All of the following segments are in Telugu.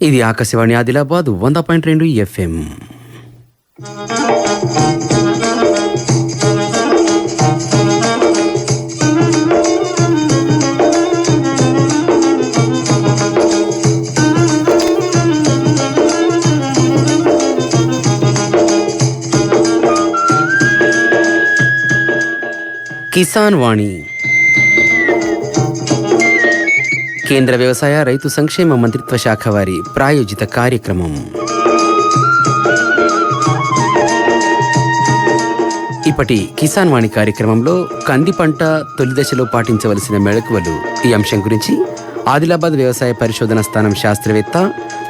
ఇది ఆకాశవాణి ఆదిలాబాద్ వంద పాయింట్ రెండు ఎఫ్ఎం. కిసాన్ వాణి. కేంద్ర వ్యవసాయ రైతు సంక్షేమ మంత్రిత్వ శాఖ వారి ప్రాయోజిత కార్యక్రమం. ఇప్పటి కిసాన్ వాణి కార్యక్రమంలో కంది పంట తొలి దశలో పాటించవలసిన మెళకువలు. ఈ అంశం గురించి ఆదిలాబాద్ వ్యవసాయ పరిశోధన స్థానం శాస్త్రవేత్త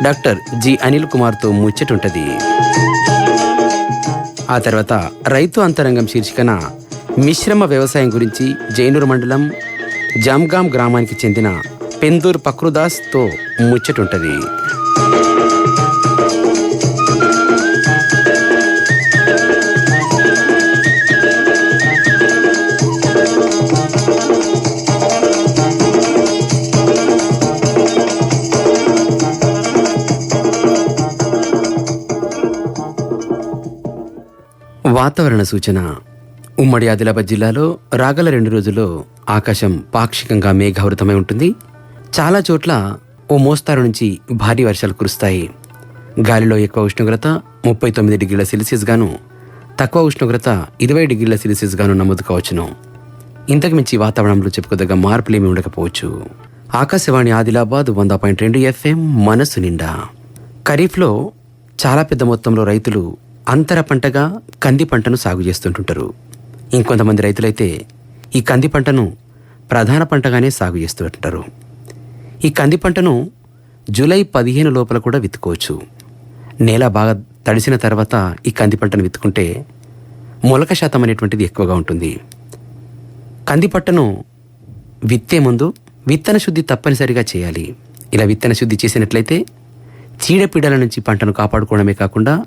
డాక్టర్ జి అనిల్ కుమార్తో ముచ్చటుంటది. ఆ తర్వాత రైతు అంతరంగం శీర్షికన మిశ్రమ వ్యవసాయం గురించి జైనూరు మండలం జామ్గాం గ్రామానికి చెందిన పెందూర్ పక్రుదాస్తో ముచ్చటుంటది. వాతావరణ సూచన. ఉమ్మడి ఆదిలాబాద్ జిల్లాలో రాగల రెండు రోజుల్లో ఆకాశం పాక్షికంగా మేఘావృతమై ఉంటుంది. చాలా చోట్ల ఓ మోస్తారు నుంచి భారీ వర్షాలు కురుస్తాయి. గాలిలో ఎక్కువ ఉష్ణోగ్రత ముప్పై తొమ్మిది డిగ్రీల సెల్సియస్ గాను తక్కువ ఉష్ణోగ్రత ఇరవై డిగ్రీల సెల్సియస్ గాను నమోదు కావచ్చును. ఇంతకు మించి వాతావరణంలో చెప్పుకోదగ్గ మార్పులేమీ ఉండకపోవచ్చు. ఆకాశవాణి ఆదిలాబాద్ వంద పాయింట్ రెండు ఎఫ్ఎం మనసు నిండా. ఖరీఫ్లో చాలా పెద్ద మొత్తంలో రైతులు అంతర పంటగా కంది పంటను సాగు చేస్తుంటుంటారు. ఇంకొంతమంది రైతులైతే ఈ కంది పంటను ప్రధాన పంటగానే సాగు చేస్తుంటారు ఈ కంది పంటను జూలై పదిహేను లోపల కూడా విత్తుకోవచ్చు. నేల బాగా తడిసిన తర్వాత ఈ కంది పంటను విత్తుకుంటే మొలక శాతం అనేటువంటిది ఎక్కువగా ఉంటుంది. కంది పంటను విత్తే ముందు విత్తన శుద్ధి తప్పనిసరిగా చేయాలి. ఇలా విత్తన శుద్ధి చేసినట్లయితే చీడపీడల నుంచి పంటను కాపాడుకోవడమే కాకుండా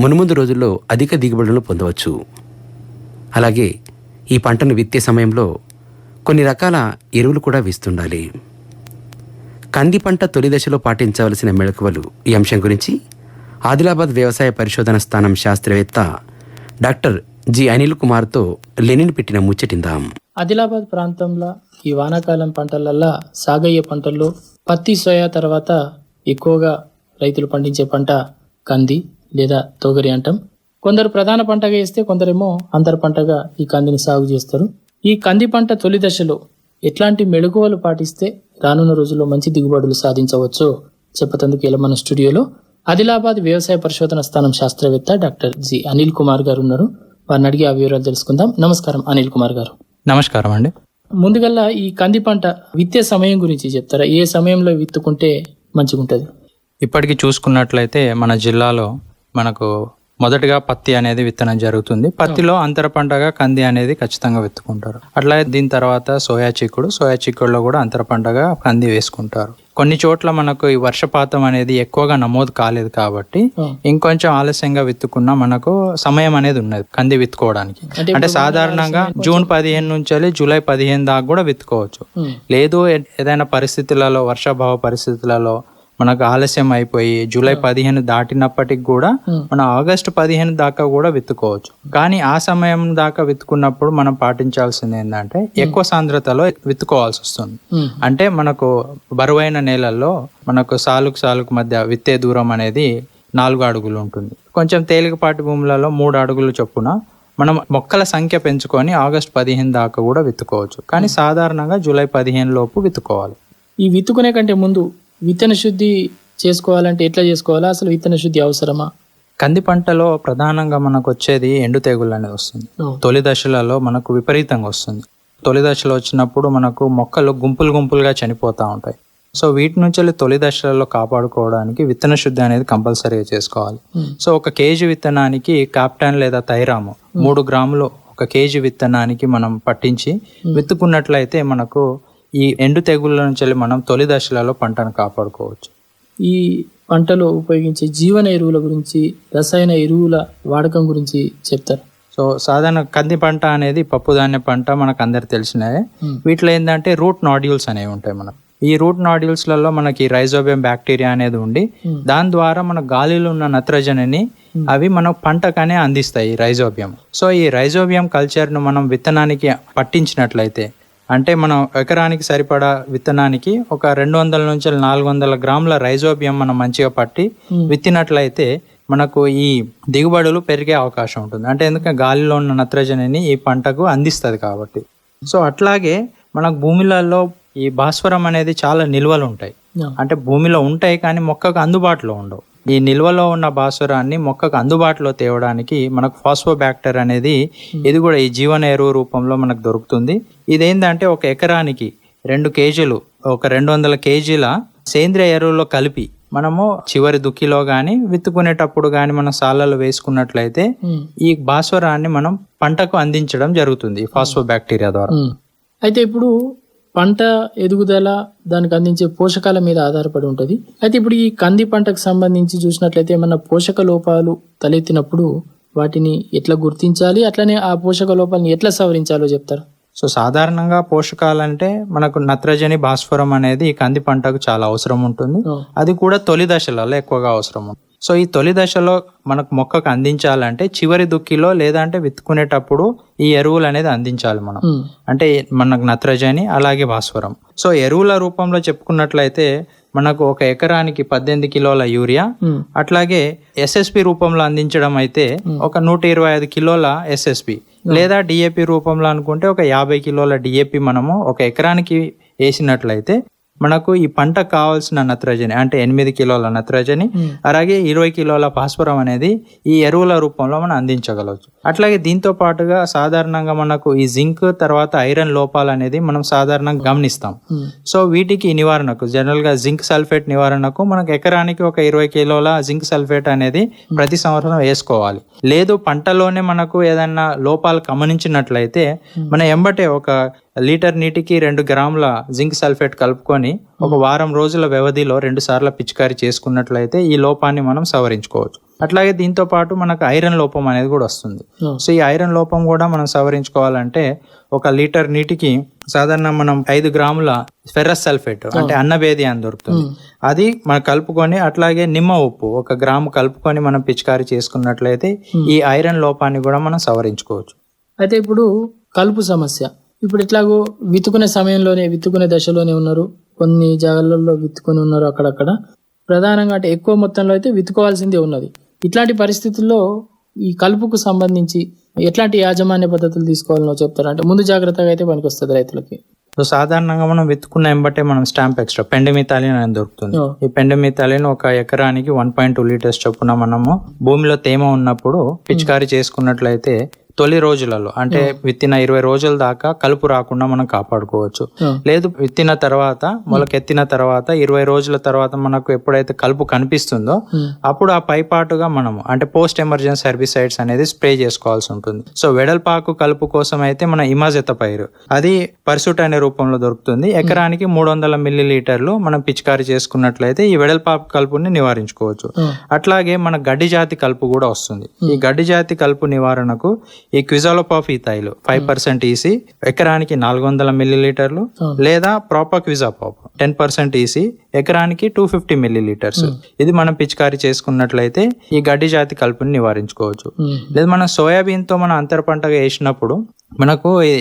మునుముందు రోజుల్లో అధిక దిగుబడులను పొందవచ్చు. అలాగే ఈ పంటను విత్తే సమయంలో కొన్ని రకాల ఎరువులు కూడా వేస్తుండాలి. కంది పంట తొలి దశలో పాటించవలసిన మెళకువలు. ఈ అంశం గురించి ఆదిలాబాద్ వ్యవసాయ పరిశోధన స్థానం శాస్త్రవేత్త డాక్టర్ జి అనిల్ కుమార్తో లెనిన్ పెట్టిన ముచ్చటిందాం. ఆదిలాబాద్ ప్రాంతంలో ఈ వానాకాలం పంటలల్లా సాగయ్యే పంటల్లో పత్తి సోయా తర్వాత ఎక్కువగా రైతులు పండించే పంట కంది లేదా తోగరి అంటాం. కొందరు ప్రధాన పంటగా వేస్తే కొందరేమో అంతర పంటగా ఈ కందిని సాగు చేస్తారు. ఈ కంది పంట తొలి దశలో ఎట్లాంటి మెళుకువలు పాటిస్తే రానున్న రోజుల్లో మంచి దిగుబడులు సాధించవచ్చో చెప్పతందుకు ఇలా మన స్టూడియోలో ఆదిలాబాద్ వ్యవసాయ పరిశోధన స్థానం శాస్త్రవేత్త డాక్టర్ జి అనిల్ కుమార్ గారు ఉన్నారు. వారిని అడిగి ఆ వివరాలు తెలుసుకుందాం. నమస్కారం అనిల్ కుమార్ గారు. నమస్కారం అండి. ముందుగల్లా ఈ కంది పంట విత్తే సమయం గురించి చెప్తారా? ఏ సమయంలో విత్తుకుంటే మంచిగుంటది? ఇప్పటికి చూసుకున్నట్లయితే మన జిల్లాలో మనకు మొదటగా పత్తి అనేది విత్తనం జరుగుతుంది. పత్తిలో అంతర పంటగా కంది అనేది ఖచ్చితంగా విత్తుకుంటారు. అట్లా దీని తర్వాత సోయా చిక్కుడు. సోయా చిక్కుడులో కూడా అంతర పంటగా కంది వేసుకుంటారు. కొన్ని చోట్ల మనకు ఈ వర్షపాతం అనేది ఎక్కువగా నమోదు కాలేదు కాబట్టి ఇంకొంచెం ఆలస్యంగా విత్తుకున్నా మనకు సమయం అనేది ఉన్నది కంది విత్తుకోవడానికి. అంటే సాధారణంగా జూన్ పదిహేను నుంచి జూలై పదిహేను దాకా కూడా విత్తుకోవచ్చు. లేదు ఏదైనా పరిస్థితులలో వర్షాభావ పరిస్థితులలో మనకు ఆలస్యం అయిపోయి జూలై పదిహేను దాటినప్పటికి కూడా. మనం ఆగస్టు పదిహేను దాకా కూడా విత్తుకోవచ్చు కానీ ఆ సమయం దాకా విత్తుకున్నప్పుడు మనం పాటించాల్సింది ఏంటంటే ఎక్కువ సాంద్రతలో విత్తుకోవాల్సి వస్తుంది. అంటే మనకు బరువైన నేలల్లో మనకు సాలుకు సాలుకు మధ్య విత్తే దూరం అనేది నాలుగు అడుగులు ఉంటుంది. కొంచెం తేలికపాటి భూములలో మూడు అడుగులు చొప్పున మనం మొక్కల సంఖ్య పెంచుకొని ఆగస్ట్ పదిహేను దాకా కూడా విత్తుకోవచ్చు కానీ సాధారణంగా జూలై పదిహేను లోపు విత్తుకోవాలి ఈ విత్తుకునే కంటే ముందు విత్తన శుద్ధి చేసుకోవాలంటే ఎట్లా చేసుకోవాలా? అసలు విత్తన శుద్ధి అవసరమా? కంది పంటలో ప్రధానంగా మనకు వచ్చేది ఎండు తెగుళ్ళు అనేది వస్తుంది. తొలి దశలలో మనకు విపరీతంగా వస్తుంది. తొలి దశలో వచ్చినప్పుడు మనకు మొక్కలు గుంపులు గుంపులుగా చనిపోతూ ఉంటాయి. సో వీటి నుంచి తొలి దశలలో కాపాడుకోవడానికి విత్తన శుద్ధి అనేది కంపల్సరీగా చేసుకోవాలి. సో ఒక కేజీ విత్తనానికి కాప్టాన్ లేదా తైరాము మూడు గ్రాములు ఒక కేజీ విత్తనానికి మనం పట్టించి విత్తుకున్నట్లయితే మనకు ఈ ఎండు తెగుళ్ళ నుంచి మనం తొలి దశలలో పంటను కాపాడుకోవచ్చు. ఈ పంటలో ఉపయోగించే జీవన ఎరువుల గురించి రసాయన ఎరువుల వాడకం గురించి చెప్తారు. సో సాధారణ కంది పంట అనేది పప్పు ధాన్య పంట మనకు అందరు తెలిసినదే Hmm. వీటిలో ఏంటంటే రూట్ నాడ్యూల్స్ అనేవి ఉంటాయి మనకు. ఈ రూట్ నాడ్యూల్స్లలో మనకి రైజోబియం బ్యాక్టీరియా అనేది ఉండి దాని ద్వారా మన గాలిలో ఉన్న నత్రజనిని అవి మన పంటకనే అందిస్తాయి రైజోబియం. సో ఈ రైజోబియం కల్చర్ను మనం విత్తనానికి పట్టించినట్లయితే అంటే మనం ఎకరానికి సరిపడా విత్తనానికి ఒక రెండు వందల నుంచి నాలుగు వందల గ్రాముల రైజోబియం మనం మంచిగా పట్టి విత్తినట్లయితే మనకు ఈ దిగుబడులు పెరిగే అవకాశం ఉంటుంది. అంటే ఎందుకంటే గాలిలో ఉన్న నత్రజనిని ఈ పంటకు అందిస్తుంది కాబట్టి. సో అట్లాగే మనకు భూమిలలో ఈ భాస్వరం అనేది చాలా నిల్వలు ఉంటాయి. అంటే భూమిలో ఉంటాయి కానీ మొక్కకు అందుబాటులో ఉండవు. ఈ నిల్వలో ఉన్న భాస్వరాన్ని మొక్కకు అందుబాటులో తేవడానికి మనకు ఫాస్ఫోబ్యాక్టర్ అనేది ఇది కూడా ఈ జీవన ఎరువు రూపంలో మనకు దొరుకుతుంది ఇదేంటంటే ఒక ఎకరానికి రెండు కేజీలు ఒక రెండు వందల కేజీల సేంద్రియ ఎరువులో కలిపి మనము చివరి దుక్కిలో కానీ విత్తుకునేటప్పుడు కానీ మనం సాలలో వేసుకున్నట్లయితే ఉమ్. ఈ భాస్వరాన్ని మనం పంటకు అందించడం జరుగుతుంది ఫాస్ఫోబ్యాక్టీరియా ద్వారా ఉమ్. అయితే ఇప్పుడు పంట ఎదుగుదల దానికి అందించే పోషకాల మీద ఆధారపడి ఉంటుంది. అయితే ఇప్పుడు ఈ కంది పంటకు సంబంధించి చూసినట్లయితే ఏమన్నా పోషక లోపాలు తలెత్తినప్పుడు వాటిని ఎట్లా గుర్తించాలి? అట్లనే ఆ పోషక లోపాలను ఎట్లా సవరించాలో చెప్తారు? సో సాధారణంగా పోషకాలంటే మనకు నత్రజని భాస్వరం అనేది ఈ కంది పంటకు చాలా అవసరం ఉంటుంది. అది కూడా తొలి దశలలో ఎక్కువగా అవసరం ఉంటుంది. సో ఈ తొలి దశలో మనకు మొక్కకు అందించాలంటే చివరి దుక్కిలో లేదంటే విత్తుకునేటప్పుడు ఈ ఎరువులు అనేది అందించాలి మనం. అంటే మనకు నత్రజని అలాగే భాస్వరం. సో ఎరువుల రూపంలో చెప్పుకున్నట్లయితే మనకు ఒక ఎకరానికి పద్దెనిమిది కిలోల యూరియా. అట్లాగే ఎస్ఎస్పి రూపంలో అందించడం అయితే ఒక నూట ఇరవై ఐదు కిలోల ఎస్ఎస్పి లేదా డిఏపి రూపంలో అనుకుంటే ఒక యాభై కిలోల డిఏపి మనము ఒక ఎకరానికి వేసినట్లయితే మనకు ఈ పంటకు కావాల్సిన నత్రజని అంటే ఎనిమిది కిలోల నత్రజని అలాగే ఇరవై కిలోల భాస్వరం అనేది ఈ ఎరువుల రూపంలో మనం అందించగలవచ్చు. అట్లాగే దీంతో పాటుగా సాధారణంగా మనకు ఈ జింక్ తర్వాత ఐరన్ లోపాలు అనేది మనం సాధారణంగా గమనిస్తాం. సో వీటికి నివారణకు జనరల్గా జింక్ సల్ఫేట్ నివారణకు మనకు ఎకరానికి ఒక ఇరవై కిలోల జింక్ సల్ఫేట్ అనేది ప్రతి సంవత్సరం వేసుకోవాలి. లేదు పంటలోనే మనకు ఏదైనా లోపాలు గమనించినట్లయితే మన ఎంబటే ఒక లీటర్ నీటికి రెండు గ్రాముల జింక్ సల్ఫేట్ కలుపుకొని ఒక వారం రోజుల వ్యవధిలో రెండు సార్లు పిచికారీ చేసుకున్నట్లయితే ఈ లోపాన్ని మనం సవరించుకోవచ్చు. అట్లాగే దీంతో పాటు మనకు ఐరన్ లోపం అనేది కూడా వస్తుంది. ఆ. సో ఈ ఐరన్ లోపం కూడా మనం సవరించుకోవాలంటే ఒక లీటర్ నీటికి సాధారణ మనం ఐదు గ్రాముల ఫెర్రస్ సల్ఫేట్ అంటే అన్నభేది అని దొరుకుతుంది. అది మనం కలుపుకొని అట్లాగే నిమ్మ ఉప్పు ఒక గ్రాము కలుపుకొని మనం పిచికారీ చేసుకున్నట్లయితే ఈ ఐరన్ లోపాన్ని కూడా మనం సవరించుకోవచ్చు. అయితే ఇప్పుడు కలుపు సమస్య. ఇప్పుడు ఎట్లాగో విత్తుకునే సమయంలోనే విత్తుకునే దశలోనే ఉన్నారు. కొన్ని జాగాలలో విత్తుకొని ఉన్నారు అక్కడక్కడ. ప్రధానంగా అంటే ఎక్కువ మొత్తంలో అయితే విత్తుకోవాల్సిందే ఉన్నది. ఇట్లాంటి పరిస్థితుల్లో ఈ కలుపుకు సంబంధించి ఎట్లాంటి యాజమాన్య పద్ధతులు తీసుకోవాలనో చెప్తారు? అంటే ముందు జాగ్రత్తగా అయితే పనికొస్తుంది రైతులకి. సో సాధారణంగా మనం విత్తుకున్న ఎంబటే మనం స్టాంప్ ఎక్స్ట్రా పెండమితాలిన్ అని దొరుకుతుంది. ఈ పెండమితాలిన్ ఒక ఎకరానికి వన్ పాయింట్ టూ లీటర్స్ చొప్పున మనము భూమిలో తేమ ఉన్నప్పుడు పిచికారీ చేసుకున్నట్లయితే తొలి రోజులలో అంటే విత్తిన ఇరవై రోజుల దాకా కలుపు రాకుండా మనం కాపాడుకోవచ్చు. ఆ. లేదు విత్తిన తర్వాత మొలకెత్తిన తర్వాత ఇరవై రోజుల తర్వాత మనకు ఎప్పుడైతే కలుపు కనిపిస్తుందో ఉమ్. అప్పుడు ఆ పైపాటుగా మనము అంటే పోస్ట్ ఎమర్జెన్సీ హెర్బిసైడ్స్ అనేది స్ప్రే చేసుకోవాల్సి ఉంటుంది. సో వెడల్పాకు కలుపు కోసం అయితే మన ఇమాజెత పైరు అది పర్సుట్ అనే రూపంలో దొరుకుతుంది. ఎకరానికి మూడు వందల మిల్లీ లీటర్లు మనం పిచికారీ చేసుకున్నట్లయితే ఈ వెడల్పాకు కలుపుని నివారించుకోవచ్చు. అట్లాగే మన గడ్డి జాతి కలుపు కూడా వస్తుంది. ఈ గడ్డి జాతి కలుపు నివారణకు ఈ quizalofop ethyl five percent EC ఎకరానికి నాలుగు వందల మిల్లీ లీటర్లు లేదా propaquizafop ten percent EC ఎకరానికి టూ ఫిఫ్టీ మిల్లీ లీటర్స్ ఇది మనం పిచికారీ చేసుకున్నట్లయితే ఈ గడ్డి జాతి కలుపుని నివారించుకోవచ్చు. లేదు మనం సోయాబీన్తో మనం అంతర పంటగా వేసినప్పుడు మనకు ఈ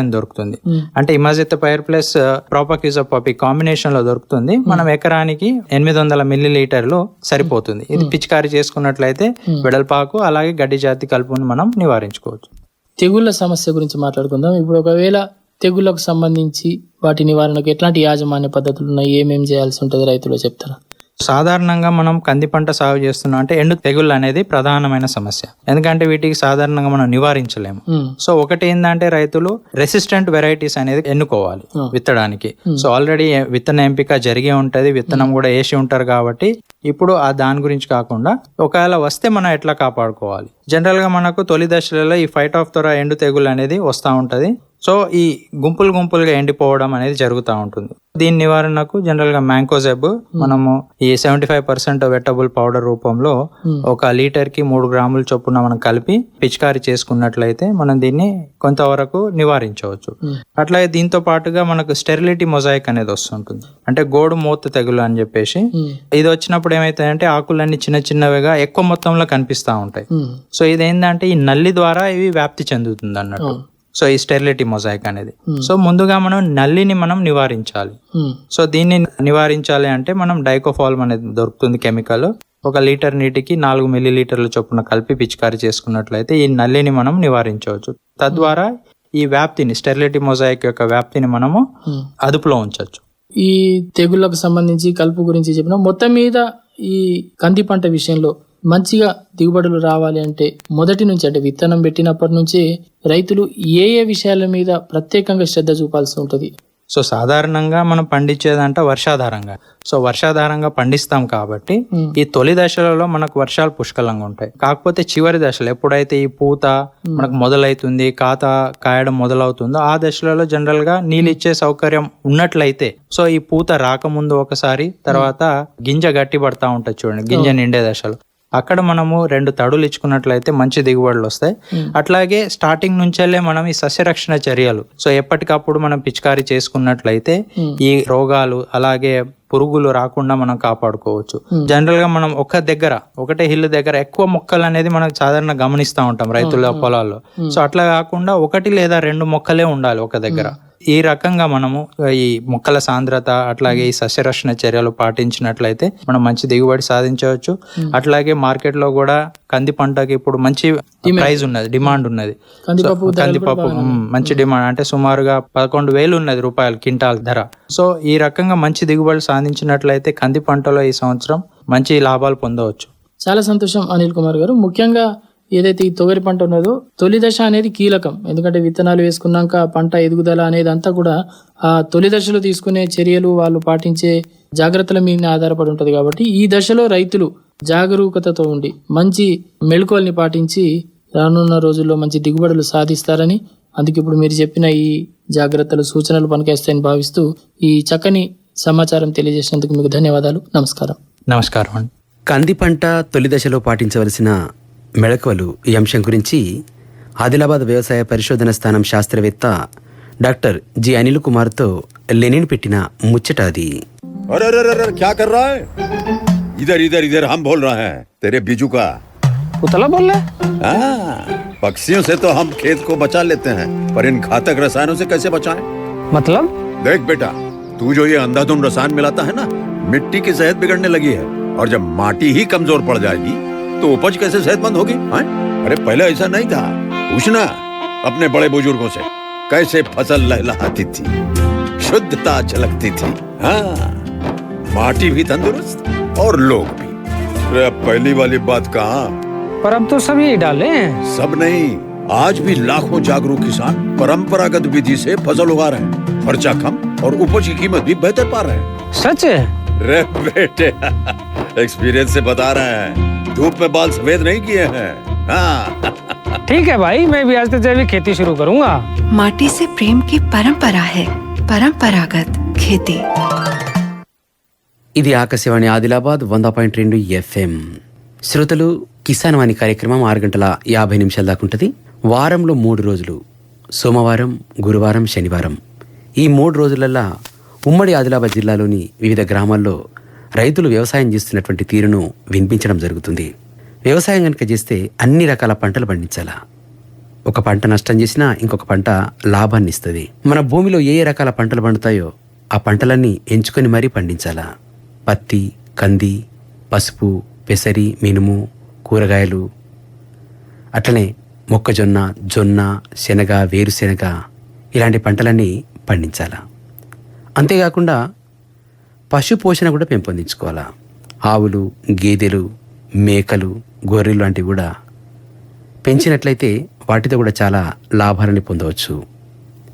అని దొరుకుతుంది. అంటే imazethapyr plus propaquizafop ఈ కాంబినేషన్లో దొరుకుతుంది మనం ఎకరానికి ఎనిమిది వందల మిల్లీ లీటర్లు సరిపోతుంది. ఇది పిచికారీ చేసుకున్నట్లయితే వెడల్పాకు అలాగే గడ్డి జాతి కలుపుని మనం నివారించుకోవచ్చు తెగుళ్ళ సమస్య గురించి మాట్లాడుకుందాం. ఇప్పుడు ఒకవేళ తెగుళ్ళకు సంబంధించి వాటి నివారణకు ఎట్లాంటి యాజమాన్య పద్ధతులు ఉన్నాయి? ఏమేం చేయాల్సి ఉంటుంది? రైతులు చెప్తారా? సాధారణంగా మనం కంది పంట సాగు చేస్తున్నాం అంటే ఎండు తెగుళ్ళు అనేది ప్రధానమైన సమస్య. ఎందుకంటే వీటికి సాధారణంగా మనం నివారించలేము. ఉమ్. సో ఒకటి ఏంటంటే రైతులు రెసిస్టెంట్ వెరైటీస్ అనేది ఎన్నుకోవాలి విత్తడానికి. సో ఆల్రెడీ విత్తన ఎంపిక జరిగే ఉంటది విత్తనం కూడా వేసి ఉంటారు కాబట్టి ఇప్పుడు ఆ దాని గురించి కాకుండా ఒకవేళ వస్తే మనం ఎట్లా కాపాడుకోవాలి? జనరల్గా మనకు తొలి దశలలో ఈ ఫైట్ ఆఫ్ త్వర ఎండు తెగులు అనేది వస్తూ ఉంటది. సో ఈ గుంపులు గుంపులుగా ఎండిపోవడం అనేది జరుగుతూ ఉంటుంది. దీని నివారణకు జనరల్గా మ్యాంకోజెబ్ మనము ఈ seventy five percent wettable powder రూపంలో ఒక లీటర్కి మూడు గ్రాముల చొప్పున మనం కలిపి పిచికారి చేసుకున్నట్లయితే మనం దీన్ని కొంతవరకు నివారించవచ్చు. అట్లాగే దీంతో పాటుగా మనకు స్టెరిలిటీ మొజాయిక్ అనేది వస్తుంటుంది. అంటే గోడు మూత తెగులు అని చెప్పేసి ఇది వచ్చినప్పుడు ఏమైతాయంటే ఆకులన్నీ చిన్న చిన్నవిగా ఎక్కువ మొత్తంలో కనిపిస్తా ఉంటాయి. సో ఇది ఏంటంటే ఈ నల్లి ద్వారా ఇవి వ్యాప్తి చెందుతుంది అన్నట్టు. సో ఈ స్టెరిలిటీ మొజాయిక్ అనేది. సో ముందుగా మనం నల్లిని మనం నివారించాలి. సో దీన్ని నివారించాలి అంటే మనం డైకోఫాల్మ్ అనేది దొరుకుతుంది కెమికల్. ఒక లీటర్ నీటికి నాలుగు మిల్లీ లీటర్ల చొప్పున కలిపి పిచికారి చేసుకున్నట్లయితే ఈ నల్లిని మనం నివారించవచ్చు. తద్వారా ఈ వ్యాప్తిని స్టెరిలిటీ మొజాయిక్ యొక్క వ్యాప్తిని మనము అదుపులో ఉంచవచ్చు ఈ తెగుళ్ళకు సంబంధించి కలుపు గురించి చెప్పిన మొత్తం మీద ఈ కంది పంట విషయంలో మంచిగా దిగుబడులు రావాలి అంటే మొదటి నుంచి అంటే విత్తనం పెట్టినప్పటి నుంచి రైతులు ఏ ఏ విషయాల మీద ప్రత్యేకంగా శ్రద్ధ చూపాల్సి ఉంటుంది. సో సాధారణంగా మనం పండించేదంట వర్షాధారంగా. సో వర్షాధారంగా పండిస్తాం కాబట్టి ఈ తొలి దశలలో మనకు వర్షాలు పుష్కలంగా ఉంటాయి. కాకపోతే చివరి దశలో ఎప్పుడైతే ఈ పూత మనకు మొదలవుతుంది కాత కాయడం మొదలవుతుందో ఆ దశలలో జనరల్గా నీళ్ళు ఇచ్చే సౌకర్యం ఉన్నట్లయితే సో ఈ పూత రాకముందు ఒకసారి తర్వాత గింజ గట్టి పడతా ఉంటుంది చూడండి గింజ నిండే దశలో. అక్కడ మనము రెండు తడులు ఇచ్చుకున్నట్లయితే మంచి దిగుబడులు వస్తాయి. అట్లాగే స్టార్టింగ్ నుంచెల్లే మనం ఈ సస్యరక్షణ చర్యలు. సో ఎప్పటికప్పుడు మనం పిచికారీ చేసుకున్నట్లయితే ఈ రోగాలు అలాగే పురుగులు రాకుండా మనం కాపాడుకోవచ్చు. జనరల్గా మనం ఒక దగ్గర ఒకటే హిల్ దగ్గర ఎక్కువ మొక్కలు అనేది మనం సాధారణ గమనిస్తూ ఉంటాం రైతుల పొలాల్లో. సో అట్లా కాకుండా ఒకటి లేదా రెండు మొక్కలే ఉండాలి ఒక దగ్గర. ఈ రకంగా మనము ఈ మొక్కల సాంద్రత అట్లాగే ఈ సస్యరక్షణ చర్యలు పాటించినట్లయితే మనం మంచి దిగుబడి సాధించవచ్చు. అట్లాగే మార్కెట్లో కూడా కంది పంటకి ఇప్పుడు మంచి ప్రైస్ ఉన్నది డిమాండ్ ఉన్నది. కందిపప్పు మంచి డిమాండ్. అంటే సుమారుగా పదకొండు వేలు ఉన్నది రూపాయలు క్వింటాల్ ధర. సో ఈ రకంగా మంచి దిగుబడి సాధించినట్లయితే కంది పంటలో ఈ సంవత్సరం మంచి లాభాలు పొందవచ్చు. చాలా సంతోషం అనిల్ కుమార్ గారు. ముఖ్యంగా ఏదైతే ఈ తొగరి పంట ఉన్నదో తొలి దశ అనేది కీలకం. ఎందుకంటే విత్తనాలు వేసుకున్నాక పంట ఎదుగుదల అనేది అంతా కూడా ఆ తొలి దశలో తీసుకునే చర్యలు వాళ్ళు పాటించే జాగ్రత్తల మీద ఆధారపడి ఉంటుంది కాబట్టి ఈ దశలో రైతులు జాగరూకతతో ఉండి మంచి మెళుకువల్ని పాటించి రానున్న రోజుల్లో మంచి దిగుబడులు సాధిస్తారని అందుకే ఇప్పుడు మీరు చెప్పిన ఈ జాగ్రత్తలు సూచనలు పనికేస్తాయని భావిస్తూ ఈ చక్కని సమాచారం తెలియజేసినందుకు మీకు ధన్యవాదాలు. నమస్కారం. నమస్కారం అండి. కంది పంట తొలి దశలో పాటించవలసిన మెళకువలు ఈ అంశం గురించి ఆదిలాబాద్ వ్యవసాయ పరిశోధన స్థానం శాస్త్రవేత్త డాక్టర్ జి అనిల్ కుమార్తో లెనిన్ పెట్టిన ముచ్చట అది अरे अरे अरे अरे, क्या कर रहा है इधर इधर इधर हम बोल रहे हैं तेरे बीजू का उतला बोल रहे हाँ, पक्षियों से तो हम खेत को बचा लेते हैं पर इन घातक रसायनों से कैसे बचाएं? मतलब देख बेटा तू जो ये अंधाधुंध रसायन मिलाता है ना मिट्टी की सेहत बिगड़ने लगी है और जब माटी ही कमजोर पड़ जाएगी तो उपज कैसे सेहतमंद होगी हाँ? अरे पहले ऐसा नहीं था। पूछना अपने बड़े बुज़ुर्गों से कैसे फ़सल लहलहाती थी शुद्धता झलकती थी हाँ? माटी भी तंदुरुस्त और लोग भी। अरे पहली वाली बात कहाँ? पर अब तो सब यही डाले हैं। सब नहीं आज भी लाखों जागरूक किसान परंपरागत विधि से फ़सल उगा रहे हैं। खर्चा कम और उपज की कीमत भी बेहतर पा रहे हैं। सच है? रे बेटे एक्सपीरियंस से बता रहे हैं। धूप में बाल सफेद नहीं किए हैं हाँ ठीक है भाई मैं भी आज से जैविक खेती शुरू करूंगा माटी से प्रेम की परंपरा है परंपरागत खेती ఇది ఆకాశవాణి ఆదిలాబాద్ వంద పాయింట్ రెండు ఎఫ్ఎం శ్రోతలు కిసాన్ వాణి కార్యక్రమం ఆరు గంటల యాభై నిమిషాల దాకా ఉంటుంది వారంలో మూడు రోజులు సోమవారం గురువారం శనివారం ఈ మూడు రోజులల్లా ఉమ్మడి ఆదిలాబాద్ జిల్లాలోని వివిధ గ్రామాల్లో రైతులు వ్యవసాయం చేస్తున్నటువంటి తీరును వినిపించడం జరుగుతుంది. వ్యవసాయం కనుక చేస్తే అన్ని రకాల పంటలు పండించాలా? ఒక పంట నష్టం చేసినా ఇంకొక పంట లాభాన్ని ఇస్తుంది. మన భూమిలో ఏ ఏ రకాల పంటలు పండుతాయో ఆ పంటలన్నీ ఎంచుకొని మరీ పండించాలా? పత్తి కంది పసుపు పెసరి మినుము కూరగాయలు. అట్లనే మొక్కజొన్న జొన్న శనగ వేరుశెనగ ఇలాంటి పంటలన్నీ పండించాలా? అంతేకాకుండా పశు పోషణ కూడా పెంపొందించుకోవాలా ఆవులు గేదెలు మేకలు గొర్రెలు లాంటివి కూడా పెంచినట్లయితే వాటితో కూడా చాలా లాభాలని పొందవచ్చు.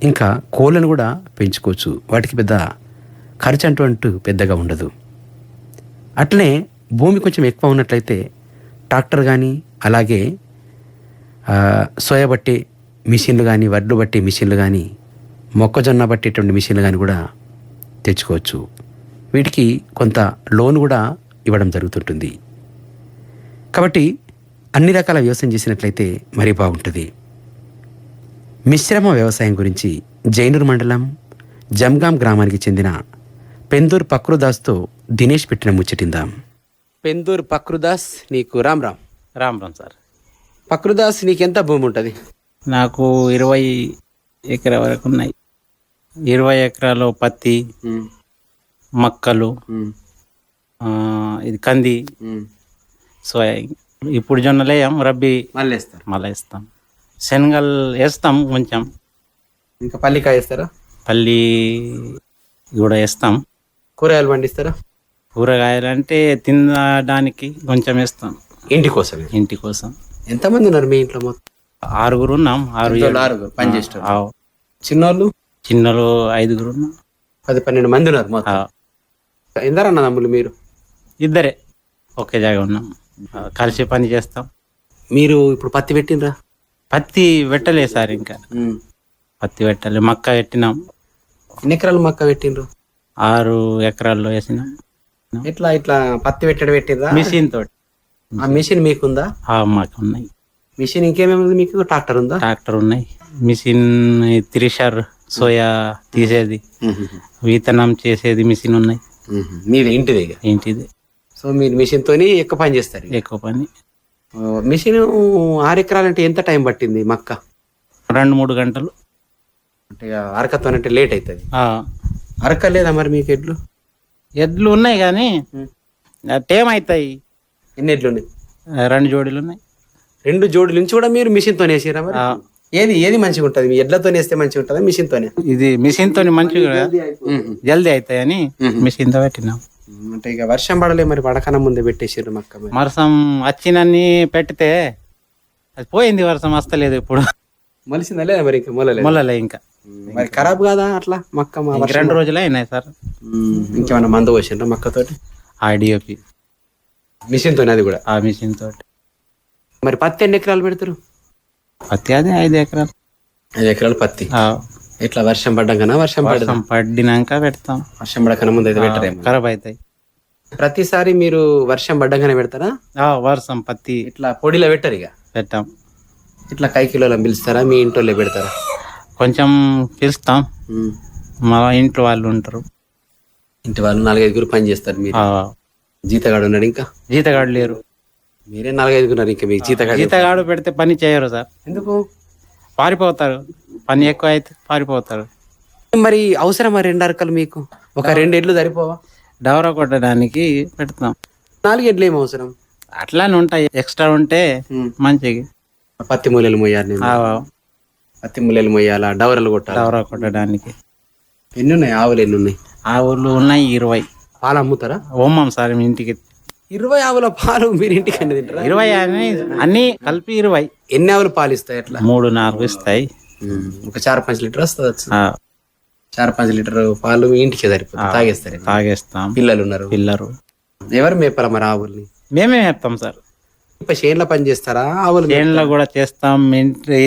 ఇంకా కోళ్ళను కూడా పెంచుకోవచ్చు. వాటికి పెద్ద ఖర్చు అంటూ అంటూ పెద్దగా ఉండదు. అట్లనే భూమి కొంచెం ఎక్కువ ఉన్నట్లయితే ట్రాక్టర్ కానీ అలాగే సోయా సోయబట్టి మిషన్లు కానీ వడ్లు బట్టే మిషన్లు కానీ మొక్కజొన్న బట్టేటువంటి మిషన్లు కానీ కూడా తెచ్చుకోవచ్చు. వీటికి కొంత లోన్ కూడా ఇవ్వడం జరుగుతుంటుంది. కాబట్టి అన్ని రకాల వ్యవసాయం చేసినట్లయితే మరీ బాగుంటుంది. మిశ్రమ వ్యవసాయం గురించి జైనూర్ మండలం జంగాం గ్రామానికి చెందిన పెందూర్ పక్రుదాస్తో దినేష్ పెట్టిన ముచ్చటిందాం. పెందూర్ పక్రుదాస్ నీకు రామ్ రామ్. రామ్ రామ్ సార్. పక్రుదాస్ నీకెంత భూమి ఉంటుంది? నాకు ఇరవై ఎకరా వరకు ఉన్నాయి. ఇరవై ఎకరాలు పత్తి మక్కలు ఇది కంది. సోయా ఇప్పుడు జొన్నలు వేయం రబ్బీ మళ్ళీ వేస్తారు మళ్ళీ వేస్తాం శనగలు వేస్తాం కొంచెం. ఇంకా పల్లికాయ వేస్తారా? పల్లి కూడా వేస్తాం. కూరగాయలు పండిస్తారా? కూరగాయలు అంటే తినడానికి కొంచెం వేస్తాం. ఇంటి కోసమే. ఇంటి కోసం. ఎంతమంది ఉన్నారు మీ ఇంట్లో మొత్తం? ఆరుగురు ఉన్నాం. ఆరుగురు పని చేస్తారు ఆవ్. చిన్నోళ్ళు? చిన్నలు ఐదుగురు ఉన్నాం. పది పన్నెండు మంది ఉన్నారు మొత్తం. ఎందరన్న తమ్ముళ్ళు మీరు? ఇద్దరే. ఒకే జాగా ఉన్నాం. కలిసి పని చేస్తాం. మీరు ఇప్పుడు పత్తి పెట్టినరా పత్తి పెట్టలే సార్ ఇంకా. పత్తి పెట్టలే మక్క పెట్టినాం. ఎన్ని ఎకరాలు మక్క పెట్టిండ్రు? ఆరు ఎకరాల్లో వేసినాం. ఎట్లా ఇట్లా పత్తి పెట్టడం పెట్టిండ్రా? మిషన్ తోటి. ఆ మిషన్ మీకుందా? మాకు ఉన్నాయి మిషన్ ఇంకేమేమి ఉంది మీకు? ట్రాక్టర్ ఉందా? ట్రాక్టర్ ఉన్నాయి. మిషన్ త్రిషర్ సోయా తీసేది. విత్తనం చేసేది మిషన్ ఉన్నాయి. మీది ఇంటిది ఇక. ఏంటిది సో మీరు మిషన్ తోని ఎక్కువ పని చేస్తారు. ఎక్కువ పని. మిషన్ ఆరు ఎకరాలంటే ఎంత టైం పట్టింది మక్క? రెండు మూడు గంటలు. అంటే అరకతో అంటే లేట్ అవుతుంది అరక లేదా మరి మీకు ఎడ్లు? ఎడ్లు ఉన్నాయి కానీ టేం అవుతాయి ఎన్ని ఎడ్లు ఉన్నాయి? రెండు జోడీలు ఉన్నాయి. రెండు జోడుల నుంచి కూడా మీరు మిషన్ తోనే వేసిరా మరి ఏది ఏది మంచిగా ఉంటుంది? మీ ఎడ్లతో వేస్తే మంచిగా ఉంటుందా? మిషన్ తోనే ఇది మిషన్ తోని మంచిగా జల్దీ అవుతాయని మిషన్తో పెట్టినాం. అంటే ఇక వర్షం పడలే మరి పడకన ముందే పెట్టేసారు మక్క వర్షం వచ్చినన్ని పెడితే అది పోయింది వర్షం వస్తలేదు ఇప్పుడు. మలిసిందా లేదా మరి ఇంకా? మొలలే ఇంకా. మరి ఖరాబ్ కాదా అట్లా మక్క రెండు రోజులే అయినాయి సార్. ఉమ్, ఇంకేమన్నా మందు పోసిండ్రా మక్కతోటి ఆ డిఓపి మిషన్ తోనే అది కూడా? ఆ మిషన్ తోటి మరి పత్తి ఎన్ని ఎకరాలు పెడతారు పత్తి అది ఐదు ఎకరాలు. ఐదు ఎకరాలు పత్తి. ఆ, ఎట్లా వర్షం పడ్డాకనా? వర్షం వర్షం పడినాక పెడతాం. వర్షం పడకన ముందు అయితే పెట్టరేమో. ఖరాబ్ అవుతాయి ప్రతిసారి మీరు వర్షం పడ్డాకనే పెడతారా? ఆ, వర్షం పత్తి. ఇట్లా పొడిలో పెట్టరు ఇక? పెట్టాం. ఇట్లా కై కిలోల పిలుస్తారా? మీ ఇంట్లో పెడతారా? కొంచెం పిలుస్తాం. మా ఇంట్లో వాళ్ళు ఉంటారు. ఇంటి వాళ్ళు నాలుగైదుగురు పని చేస్తారు మీరు. జీతగాడు ఉన్నాడు ఇంకా? జీతగాడు లేరు. మీరే నాలుగైదుగున్నారు ఇంకా మీకు జీతగాడు జీతగాడు పెడితే పని చేయరు సార్. ఎందుకు? పారిపోతారు. పని ఎక్కువ అయితే పారిపోతారు. మరి అవసరమా రెండు అరకలు మీకు? ఒక రెండు ఎడ్లు సరిపోవా? డవరా కొట్టడానికి పెడతాం. నాలుగు ఎడ్లు ఏం అవసరం? అట్లానే ఉంటాయి. ఎక్స్ట్రా ఉంటే మంచిగా పత్తి మూలలు మొయ్యాలి పత్తి మూలలు మొయ్యాలా? డవరలు కొట్టాలి? డవరా కొట్టడానికి. ఎన్ని ఉన్నాయి ఆవులు ఎన్ని ఉన్నాయి ఆవులు ఉన్నాయి ఇరవై. పాలు అమ్ముతారా? ఓమ్మం సార్ మీ ఇంటికి ఇరవై ఆవుల పాలు మీరు ఇంటికి అన్ని తింటారా? ఇరవై అని అన్ని కలిపి ఇరవై. ఎన్ని ఆవులు పాలు ఇస్తాయి అట్లా? మూడు నాలుగు ఇస్తాయి. ఒక చార్ పంచ్ లీటర్ వస్తుంది చార్ పంచ్ లీటర్ పాలు మీ ఇంటికి సరిపోతుంది తాగేస్తారు తాగేస్తాం. పిల్లలు ఉన్నారు. పిల్లరు ఎవరు మేపాలా మరి ఆవుల్ని? మేమే చెప్తాం సార్. ఇప్పుడు చేన్ల పని చేస్తారా? ఆవులు? చేనులో కూడా చేస్తాం.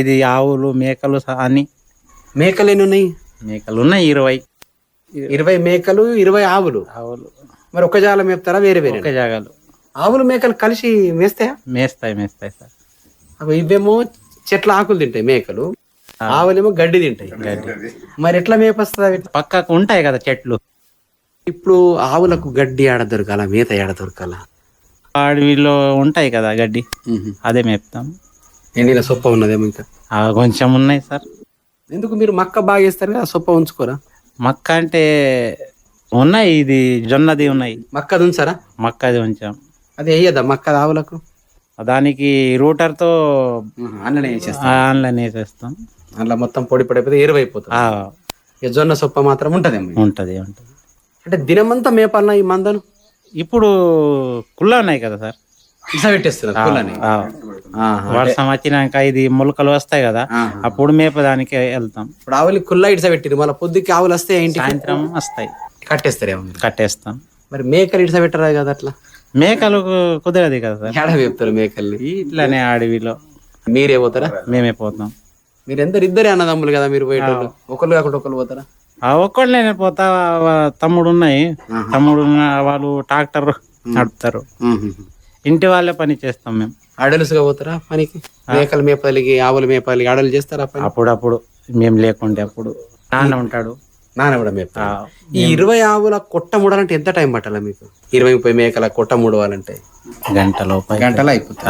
ఇది ఆవులు మేకలు అన్ని. మేకలు ఎన్ని ఉన్నాయి? మేకలు ఉన్నాయి ఇరవై. ఇరవై మేకలు ఇరవై ఆవులు. ఆవులు. మరి ఒక జాల మేపుతారా? వేరే వేరే ఒక జాగాలు. ఆవులు మేకలు కలిసి మేస్తాయా? మేస్తాయి మేస్తాయి సార్. అవి ఇవేమో చెట్ల ఆకులు తింటాయి మేకలు. ఆవులేమో గడ్డి తింటాయి. మరి ఎట్లా మేపస్తుంది పక్కకు ఉంటాయి కదా చెట్లు. ఇప్పుడు ఆవులకు గడ్డి ఆడ దొరకాల? మేత ఆడ దొరకాల? అడవిలో ఉంటాయి కదా గడ్డి. అదే మేపుతాం. ఎండిన సొప్ప ఉన్నదేమో ఇంకా? కొంచెం ఉన్నాయి సార్. ఎందుకు మీరు మక్క బాగా వేస్తారు కదా సొప్ప ఉంచుకోరా? మక్క అంటే ఉన్నాయి ఇది జొన్నది ఉన్నాయి. మక్క దుంచారా మక్కది ఉంచాం. అది వేయదా మక్క ఆవులకు? దానికి రూటర్తో అందులోనే వేసేస్తా. ఆన్లైన్ వేసేస్తాం. అందులో మొత్తం పొడి పొడి అయిపోతే ఎరువైపోతుంది జొన్న సొప్ప మాత్రం ఉంటదేమో ఉంటది ఉంటది. అంటే దినమంతా మేపాలన్నా ఈ మందను ఇప్పుడు కుళ్ళ ఉన్నాయి కదా సార్. వర్షం వచ్చినాక ఇది మొలకలు వస్తాయి కదా. అప్పుడు మేపదానికి వెళ్తాం. ఇప్పుడు ఆవులకి కుళ్ళ ఇడిస పెట్టిరు మళ్ళీ పొద్దుకి ఆవులు వస్తే ఇంటికి? సాయంత్రం వస్తాయి. కట్టేస్తారేమో మీరు. కట్టేస్తాం. మరి మేకలు ఇడిస పెట్టరా కదా అట్లా? మేకలు కుదరదు కదా సార్. ఏడ మేపుతారు మేకల్ని? ఇట్లానే అడవిలో. మీరే పోతారా? మేమే పోతాం. మీరు ఎందరు ఇద్దరే అన్నదమ్ములు కదా మీరు పోయేటోళ్ళు? ఒకళ్ళు కాకుండా ఒకళ్ళు పోతారా? ఆ ఒక్కళ్ళే పోతా వా- తమ్ముడు ఉన్నాయి తమ్ముడు ఉన్న వాళ్ళు ట్రాక్టర్ నడుపుతారు. ఇంటి వాళ్ళే పని చేస్తాం మేము. అడలుసుగా పోతారా పనికి? మేకలు మేపాలికి ఆవులు మేపాలికి అడలు చేస్తారా పని అప్పుడప్పుడు మేము లేకుంటే అప్పుడు. నాన్న ఉంటాడు. ఆ, ఈ ఇరవై ఆవుల కొట్ట ముడాలంటే ఎంత టైం పట్టాలా మీకు? ఇరవై ముప్పై మేకల కొట్ట ముడవాలంటే? గంట లోపల గంటలో అయిపోతుంది.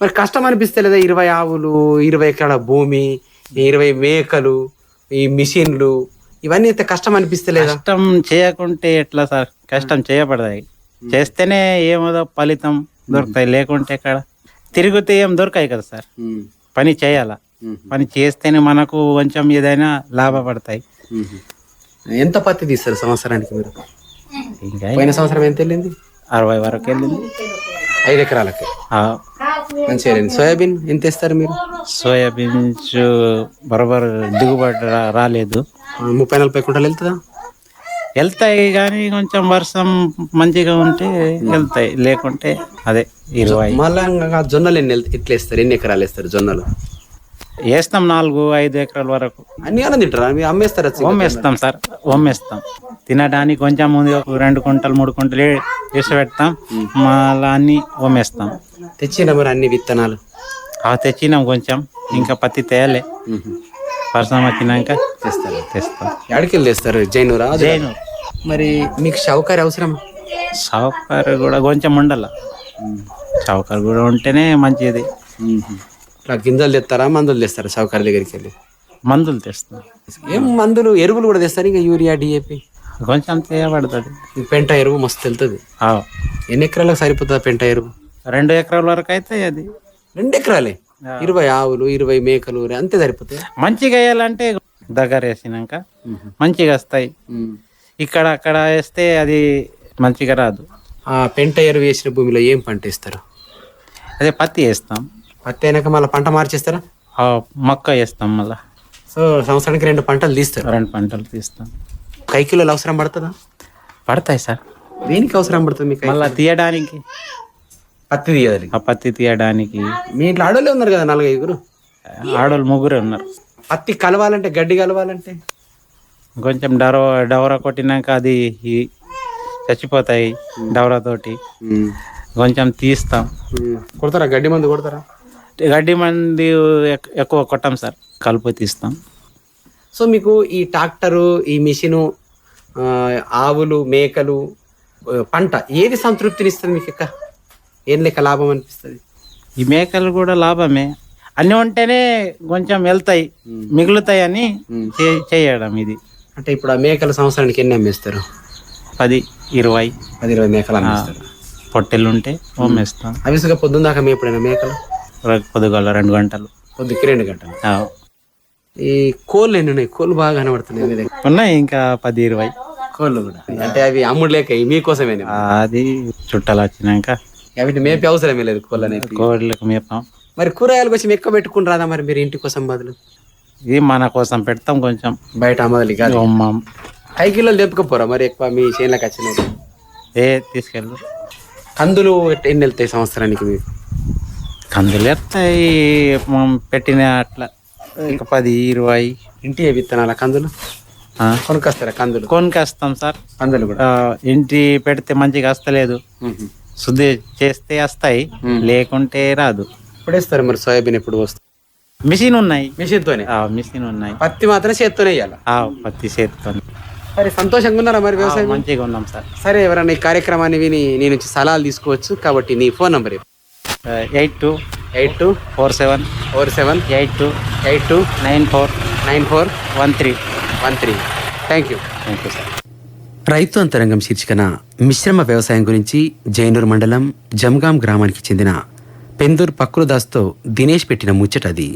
మరి కష్టం అనిపిస్తే లేదా ఇరవై ఆవులు ఇరవై ఎకరాల భూమి ఇరవై మేకలు ఈ మిషన్లు ఇవన్నీ ఎంత కష్టం అనిపిస్తే లేదా? కష్టం చేయకుంటే ఎట్లా సార్? కష్టం చేయబడతాయి. చేస్తేనే ఏమో ఫలితం దొరుకుతాయి. లేకుంటే ఎక్కడ? తిరిగితే ఏం దొరకాయి కదా సార్? పని చేయాలా? పని చేస్తేనే మనకు కొంచెం ఏదైనా లాభపడతాయి. ఎంత పత్తి తీస్తారు సంవత్సరానికి మీరు? ఇంకా పోయిన సంవత్సరం ఎంత వెళ్ళింది? అరవై వరకు వెళ్ళింది. ఐదు ఎకరాలకి. మంచిగా సోయాబీన్ ఎంత ఇస్తారు మీరు? సోయాబీన్స్ బరోబర్ దిగుబడి రాలేదు. ముప్పై నలభై కుంటలు వెళ్తుందా? వెళ్తాయి కానీ కొంచెం వర్షం మంచిగా ఉంటే వెళ్తాయి. లేకుంటే అదే ఇరవై. మళ్ళా జొన్నలు ఎన్ని? ఎట్లా వేస్తారు? ఎన్ని ఎకరాలు వేస్తారు జొన్నలు? వేస్తాం నాలుగు ఐదు ఎకరాల వరకు. అన్ని తింటారా? మీరు అమ్మేస్తారా ఓమేస్తాం సార్ ఓమేస్తాం తినడానికి కొంచెం ముందు ఒక రెండు కుంటలు మూడు కుంటలు వేసి పెడతాం మళ్ళా అన్ని ఓమేస్తాం తెచ్చిన మరి అన్ని విత్తనాలు? అవి తెచ్చినాం కొంచెం. ఇంకా పత్తి తేయలే. వర్షం వచ్చినాక తెస్తారు? తెస్తాం. ఎక్కడికి వెళ్ళి తెస్తారు? జైనూరా? జైను మరి మీకు సౌకర్యం అవసరం? సౌకర్ కూడా కొంచెం ఉండాల. సౌకర్ కూడా ఉంటేనే మంచిది. ఇట్లా గింజలు తెస్తారా మందులు తెస్తారా సౌకర్య దగ్గరికి వెళ్ళి? మందులు తెస్తాం. ఏం మందులు ఎరువులు కూడా తెస్తారు ఇంకా యూరియా డిఏపి? కొంచెం తేయబడుతుంది పెంట ఎరువు మస్తు వెళ్తుంది ఎన్ని ఎకరాలకు సరిపోతుంది పెంట ఎరువు? రెండు ఎకరాల వరకు అయితే అది. రెండు ఎకరాలే? ఇరవై ఆవులు ఇరవై మేకలు అంతే సరిపోతాయి? మంచిగా వేయాలంటే దగ్గర వేసినాక మంచిగా వస్తాయి. ఇక్కడ అక్కడ వేస్తే అది మంచిగా రాదు. ఆ పెంట ఎరువు వేసిన భూమిలో ఏం పంట వేస్తారు? అదే పత్తి వేస్తాం. పత్తి అయినాక మళ్ళీ పంట మార్చేస్తారా? మొక్క వేస్తాం మళ్ళా. సో సంవత్సరానికి రెండు పంటలు తీస్తారు. రెండు పంటలు తీస్తాం. కై కిలోలు అవసరం పడుతుందా? పడతాయి సార్. దేనికి అవసరం పడుతుంది మీకు మళ్ళా తీయడానికి. పత్తి తీయాలి. ఆ పత్తి తీయడానికి. మీ ఇంట్లో ఆడోళ్ళే ఉన్నారు కదా నాలుగైదుగురు? ఆడోళ్ళు ముగ్గురే ఉన్నారు. పత్తి కలవాలంటే గడ్డి కలవాలంటే? కొంచెం డవ డవరా కొట్టినాక అది చచ్చిపోతాయి డవరాతోటి. కొంచెం తీస్తాం. కొడతారా? గడ్డి మందు కొడతారా? గడ్డి మంది ఎక్- ఎక్కువ కొట్టాం సార్. కలుపు తీస్తాం. సో మీకు ఈ ట్రాక్టరు ఈ మిషను ఆవులు మేకలు పంట ఏది సంతృప్తినిస్తుంది మీకు ఇక? ఏం లెక్క లాభం అనిపిస్తుంది? ఈ మేకలు కూడా లాభమే. అన్ని ఉంటేనే కొంచెం వెళ్తాయి మిగులుతాయి అని చే- చేయడం ఇది. అంటే ఇప్పుడు ఆ మేకలు సంవత్సరానికి ఎన్ని అమ్మేస్తారు? పది ఇరవై. పది ఇరవై మేకలు అమ్మేస్తారు. పొట్టెలు ఉంటే ఓమేస్తాం అవిసుగా పొద్దున్న దాకా మేపుడైనా మేకలు? పొద్దుగల రెండు గంటలు. పొద్దుకి రెండు గంటలు. ఈ కోళ్ళు ఎన్ని ఉన్నాయి? కోళ్ళు బాగా కనబడుతున్నాయి మీ దగ్గర. ఉన్నాయి ఇంకా పది ఇరవై. కోళ్ళు కూడా. అంటే అవి అమ్ముడు లేక ఇవి మీకోసమే అది చుట్టాలు వచ్చినాక. వీటిని మేపే అవసరమే లేదు కోళ్ళు అనేది కోళ్ళకు మేపాం. మరి కూరగాయలు కొంచెం ఎక్కువ పెట్టుకుని రాదా మరి మీరు ఇంటి కోసం బదులు? ఇది మన కోసం పెడతాం కొంచెం. బయట అమ్మదలి కాదు. అమ్మాం. ఐదు కిలోలు తెప్పుకపోరా మరి ఎక్కువ మీ చేనులకు వచ్చినాయి ఏ తీసుకెళ్ళు. కందులు ఎన్ని వెళ్తాయి సంవత్సరానికి మీకు? కందులు ఎత్తాయి పెట్టిన అట్లా. ఇక పది ఇరవై. ఇంటి విత్తనాల కందులు? ఆ, కొనుక్కొస్తారా కందులు? కొనుక్కొస్తాం సార్. కందులు కూడా? ఆ, ఇంటి పెడితే మంచిగా వస్తలేదు శుద్ధి చేస్తే వస్తాయి లేకుంటే రాదు. ఇప్పుడు వేస్తారు మరి సోయాబీన్ ఎప్పుడు వస్తుంది మిషన్ ఉన్నాయి. మిషన్తోనే? ఆ, మిషన్ ఉన్నాయి. పత్తి మాత్రం చేత్తోనే వేయాలి ఆ, పత్తి చేతితో సరే సంతోషంగా ఉన్నారా మరి వ్యవసాయం? మంచిగా ఉన్నాం సార్. సరే ఎవరైనా ఈ కార్యక్రమాన్ని విని నీ నుంచి సలహాలు తీసుకోవచ్చు కాబట్టి నీ phone number eight two eight two four seven four seven eight two eight two nine four nine four one three one three thank you thank you sir రైతు అంతరంగం శీర్షికన మిశ్రమ వ్యవసాయం గురించి జైనూర్ మండలం జంగాం గ్రామానికి చెందిన పెందూర్ పక్రుదాస్తో దినేష్ పెట్టిన ముచ్చటది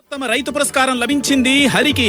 ఉత్తమ రైతు పురస్కారం లభించింది హరికి.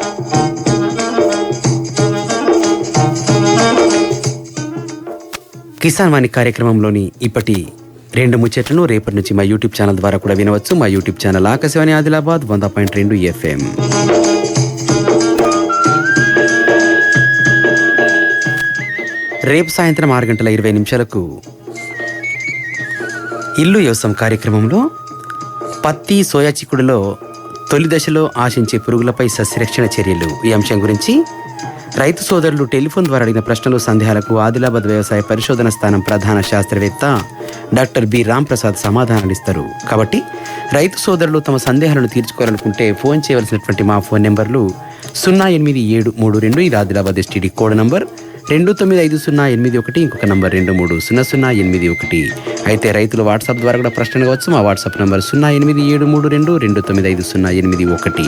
కిసాన్ వాణి కార్యక్రమంలోని ఇప్పటి రెండు ముచ్చట్లను రేపటి నుంచి మా యూట్యూబ్ ఛానల్ ద్వారా కూడా వినవచ్చు. మా యూట్యూబ్ ఛానల్ ఆకాశవాణి ఆదిలాబాద్ వంద పాయింట్ రెండు ఎఫ్ఎం. రేపు సాయంత్రం ఆరు గంటల ఇరవై నిమిషాలకు ఇల్లు వ్యవసాయం కార్యక్రమంలో పత్తి సోయా చిక్కుడులో తొలి దశలో ఆశించే పురుగులపై సస్యరక్షణ చర్యలు. ఈ అంశం గురించి రైతు సోదరులు టెలిఫోన్ ద్వారా అడిగిన ప్రశ్నలు సందేహాలకు ఆదిలాబాద్ వ్యవసాయ పరిశోధన స్థానం ప్రధాన శాస్త్రవేత్త డాక్టర్ బి. రాంప్రసాద్ సమాధానాలు ఇస్తారు కాబట్టి రైతు సోదరులు తమ సందేహాలను తీర్చుకోవాలనుకుంటే ఫోన్ చేయవలసినటువంటి మా ఫోన్ నెంబర్లు సున్నా ఎనిమిది ఏడు మూడు రెండు ఇది ఆదిలాబాద్ ఎస్టీడీ కోడ్ నంబర్. రెండు తొమ్మిది ఐదు సున్నా ఎనిమిది ఒకటి ఇంకొక నంబర్ రెండు మూడు సున్నా సున్నా ఎనిమిది ఒకటి. అయితే రైతులు వాట్సాప్ ద్వారా కూడా ప్రశ్నలు కావచ్చు మా వాట్సాప్ నంబర్ సున్నా ఎనిమిది ఏడు మూడు రెండు రెండు తొమ్మిది ఐదు సున్నా ఎనిమిది ఒకటి.